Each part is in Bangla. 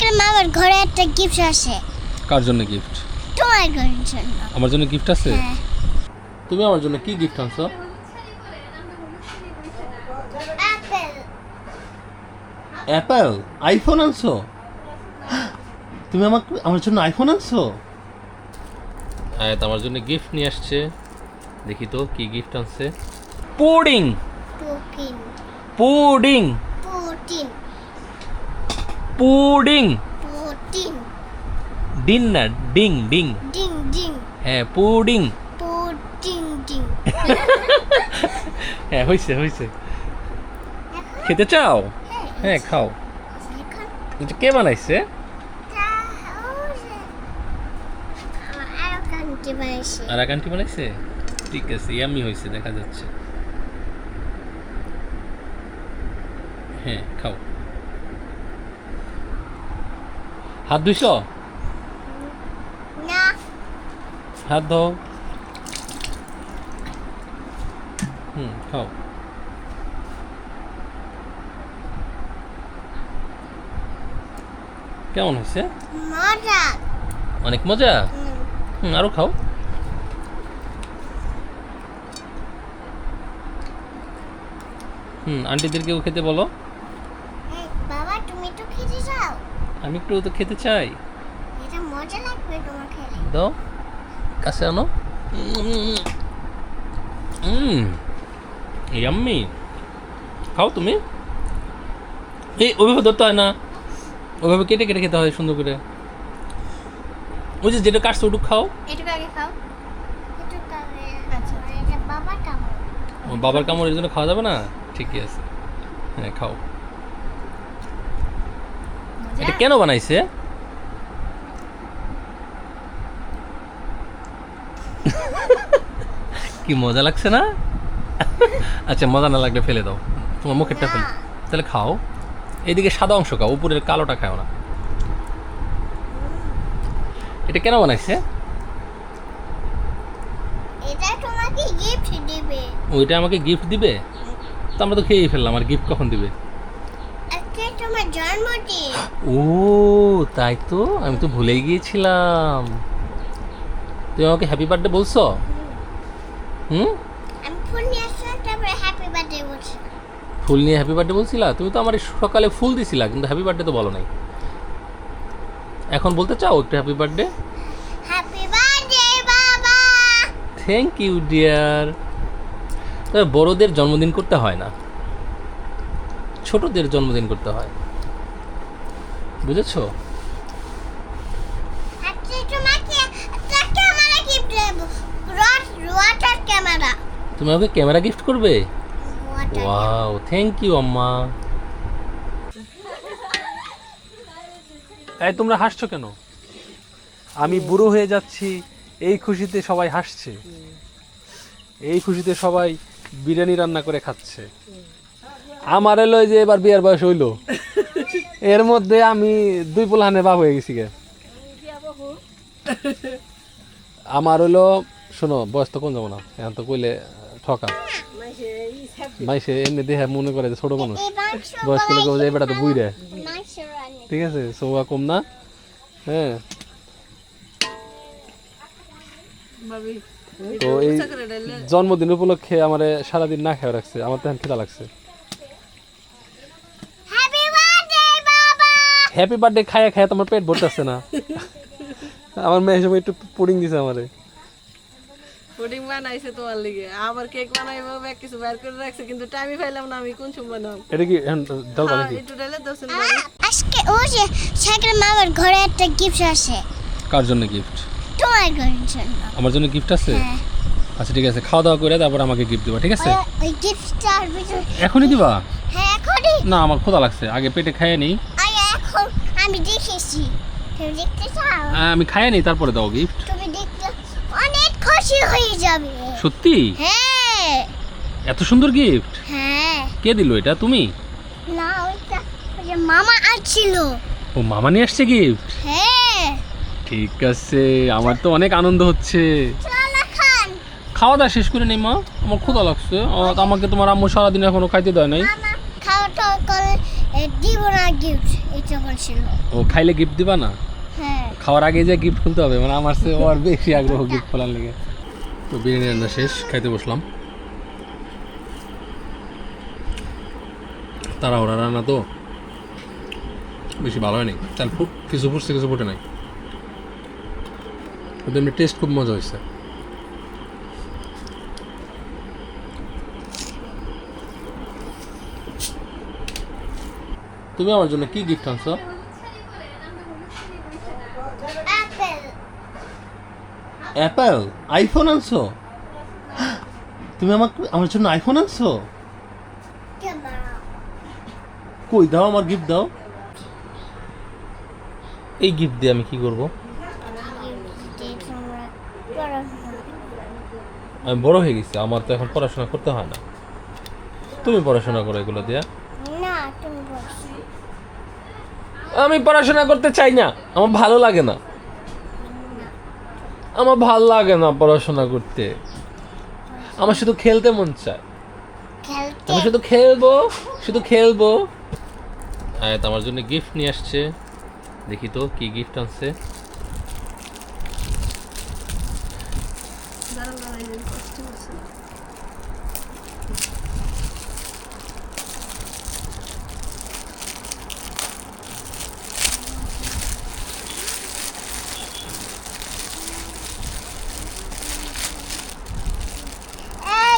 সাইকেল মামার ঘরে একটা গিফট আছে কার জন্য গিফট তোমার ঘরের জন্য। আমার জন্য গিফট আছে? হ্যাঁ। তুমি আমার জন্য কি গিফট আনছো? অ্যাপেল অ্যাপেল আইফোন আনছো? তুমি আমার আমার জন্য আইফোন আনছো? আয়াত আমার জন্য গিফট নিয়ে আসছে। দেখি তো কি গিফট আনছে? পুডিং পুকিন পুডিং পুডিং। পুটিন ডিং না ডিং ডিং। Ding ding. হ্যাঁ পুডিং। পুটিং ডিং। হ্যাঁ হয়েছে হয়েছে খেতে চাও? হ্যাঁ খাও। এটা কে বানাইছে? আর আকান্টি বানাইছে? ঠিক আছে ইয়ামি হয়েছে দেখা যাচ্ছে। হ্যাঁ খাও। হাত ধুইছ? না। হাত ধো হুম খাও। কেমন হয়েছে? মজা। অনেক মজা? হুম, আরও খাও। হুম আন্টিদেরকেও খেতে বলো। বাবা তুমি তো খেতে চাও আমি একটু তো খেতে চাই। এটা মজা লাগবে তোমার খেলে। দাও। কাছে আনো। ইয়াম্মি খাও তুমি। এই ওইভাবে ধরতে হয় না। ওইভাবে কেটে কেটে খেতে হয় সুন্দর করে। ওই যে যেটা কাটছে ওটুক খাও। এটুকু আগে খাও। আচ্ছা। আর এটা কামড়। ও বাবার কামড়ের জন্য খাওয়া যাবে না? ঠিকই আছে। হ্যাঁ খাও। এটা কেন বানাইছে? কি মজা লাগছে না? আচ্ছা মজা না লাগলে ফেলে দাও। তোমার মুখেরটা ফেলে। তাহলে খাও। এইদিকে সাদা অংশ খাও উপরের কালোটা খাও না। এটা কেন বানাইছে? এটা তোমাকে গিফট দিবে। ওইটা আমাকে গিফট দিবে? তো আমরা তো খেয়েই ফেললাম আর গিফট কখন দিবে? আজকে তোমার জন্মদিন। ও তাই তো? আমি তো ভুলেই গিয়েছিলাম। তুমি আমাকে হ্যাপি বার্থডে বলছো? হুম? আমি ফুল নিয়ে আসলাম তারপরে হ্যাপি বার্থডে বলছি। ফুল নিয়ে হ্যাপি বার্থডে বলছিলা? তুমি তো আমার সকালে ফুল দিছিলা কিন্তু হ্যাপি বার্থডে তো বলো নাই। এখন বলতে চাও একটু হ্যাপি বার্থডে হ্যাপি বার্থডে বাবা! থ্যাংক ইউ ডিয়ার তবে বড়দের জন্মদিন করতে হয় না। ছোটদের জন্মদিন করতে হয়। বুঝেছ? ক্যামেরা তুমি আমাকে ক্যামেরা গিফট করবে? ওয়াও থ্যাংক ইউ আম্মা। এই তোমরা হাসছো কেন? আমি বুড়ো হয়ে যাচ্ছি এই খুশিতে সবাই হাসছে। এই খুশিতে সবাই বিরিয়ানি রান্না করে খাচ্ছে। আমার এলো যে এবার বিয়ের বয়স হইল এর মধ্যে আমি দুই পোলাহানে বাপ হয়ে গেছি গে। আমার হইল শোনো বয়স তো কোন যাব না এখন তো কইলে ঠকা। মাইসে এমনি মনে করে যে ছোট মানুষ বয়স্ক লোক যে বেটা তো মাংস রান্না ঠিক আছে সৌয়া কম না হ্যাঁ। তো এই জন্মদিন উপলক্ষে আমার সারাদিন না খেয়ে রাখছে আমার তো খিদা লাগছে হ্যাপি বার্থডে বাবা হ্যাপি বার্থডে খায়া খায়া তোমার পেট ভরতেছে না। আমার মেয়ে সময় একটু পুডিং দিছে আমারে। পুডিং বানাইছে তোমার লিগে। আবার কেক বানাইবো ব্যাগ কিছু বের করে রাখছে কিন্তু টাইমই পাইলাম না আমি কোন সময় বানাবো এটা কি এখন ডালবা নাকি একটু ডালে দশ আজকে ও যে সাইকেল মামার ঘরে একটা গিফট আছে কার জন্য গিফট তোমার জন্য। আমার জন্য গিফট আছে? হ্যাঁ। আচ্ছা ঠিক আছে খাওয়া দাওয়া করে তারপর আমাকে গিফট দিবা ঠিক আছে? ওই- গিফটটার ভিতরে এখনই দিবা? হ্যাঁ এখনই। না আমার ক্ষুধা লাগছে আগে পেটে খাইয়ে নেই। আমি দেখেছি। তুমি দেখতে চাও? আমি খাইয়ে নেই তারপরে দাও গিফট তুমি দেখতে অনেক খুশি হয়ে যাবে। সত্যি? হ্যাঁ। এত সুন্দর গিফট হ্যাঁ। কে দিল এটা? তুমি? না ওইটা যে মামা আসছিল। ও মামা নিয়ে আসছে গিফট হ্যাঁ। ঠিক আছে আমার তো অনেক আনন্দ হচ্ছে। খাওয়া দাওয়া শেষ করে নেই মা? আমার ক্ষুধা লাগছে। আমাকে তোমার আম্মু সারাদিন এখনও খাইতে দেয় নাই। মামা খাওয়া টাওয়া করে দিব না গিফট ও খাইলে গিফট দিবা না? হ্যাঁ। খাওয়ার আগে যে গিফট খুলতে হবে মানে আমার সে আর বেশি আগ্রহ গিফট খোলার লেগে। তো বিরিয়ানি রান্না শেষ খাইতে বসলাম। তারা ওরা রান্না তো। বেশি ভালো হয়নি। চাল ফুট কিছু ফুটছে কিছু ফুটে নাই। কিন্তু এমনি টেস্ট খুব মজা হয়েছে। তুমি আমার জন্য কি গিফট আনছো? অ্যাপেল আইফোন আনছো? তুমি আমাকে আমার জন্য আইফোন আনছো? কই দাও আমার গিফট দাও। এই গিফট দিয়ে আমি কি করব? আমি বড় হয়ে গেছি আমার তো এখন পড়াশোনা করতে হয় না। তুমি পড়াশোনা করো এগুলো দিয়ে না তুমি বলছো আমি পড়াশোনা করতে চাই না। আমার ভালো লাগে না। আমার ভালো লাগে না পড়াশোনা করতে। আমার শুধু খেলতে মন চায়। আমি শুধু খেলব শুধু খেলব। আয়াত আমার জন্য গিফট নিয়ে আসছে। দেখি তো কি গিফট আনছে? দাঁড়ান, দাঁড়ান, কষ্ট হচ্ছে।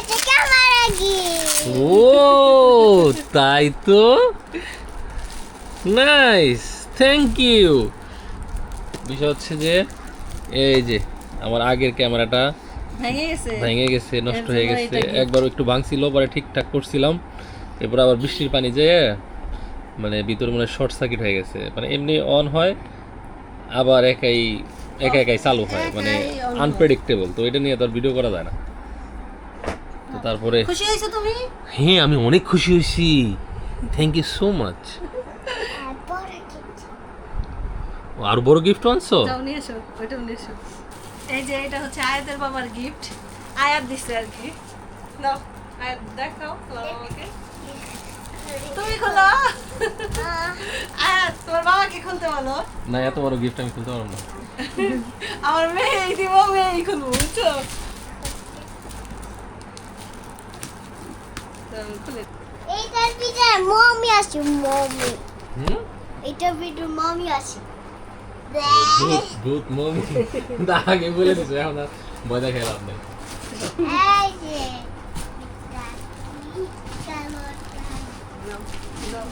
এটা ক্যামেরা গিফট ও তাই তো? নাইস থ্যাংক ইউ বিষয় হচ্ছে যে এই যে আমার আগের ক্যামেরাটা ভেঙে গেছে। নষ্ট হয়ে গেছে। একবার একটু ভাঙছিল পরে ঠিকঠাক করছিলাম। এরপর আবার বৃষ্টির পানি যেয়ে মানে ভিতর মনে শর্ট সার্কিট হয়ে গেছে। মানে এমনি অন হয় আবার একাই একা একাই চালু হয়। মানে। আনপ্রেডিক্টেবল তো এটা নিয়ে তো আর ভিডিও করা যায় না। তারপরে খুশি হয়েছো তুমি? হ্যাঁ আমি অনেক খুশি হয়েছি। থ্যাংক ইউ সো মাচ আর বড় গিফট আনছো? যাও নিয়ে এসো ওইটাও নিয়ে এসো। এই যে এটা হচ্ছে আয়াতের বাবার গিফট আয়াত দিচ্ছে আর কি। নাও আয়াত দেখাও আমাকে তুমি খোলো। আয়াত তোমার বাবাকে খুলতে বলো। না এত বড় গিফট আমি খুলতে পারব না। আমার মেয়ে দিব মেয়েই খুলবো বুঝছ তো খুলে এইটার ভিতরে মমি আছে মমি। হুম? এইটার ভিতরে মমি আছে ভূত ভূত মমি। আগে বলে দিছো এখন আর ভয় দেখাই লাভ নেই। এই যে No, নাও।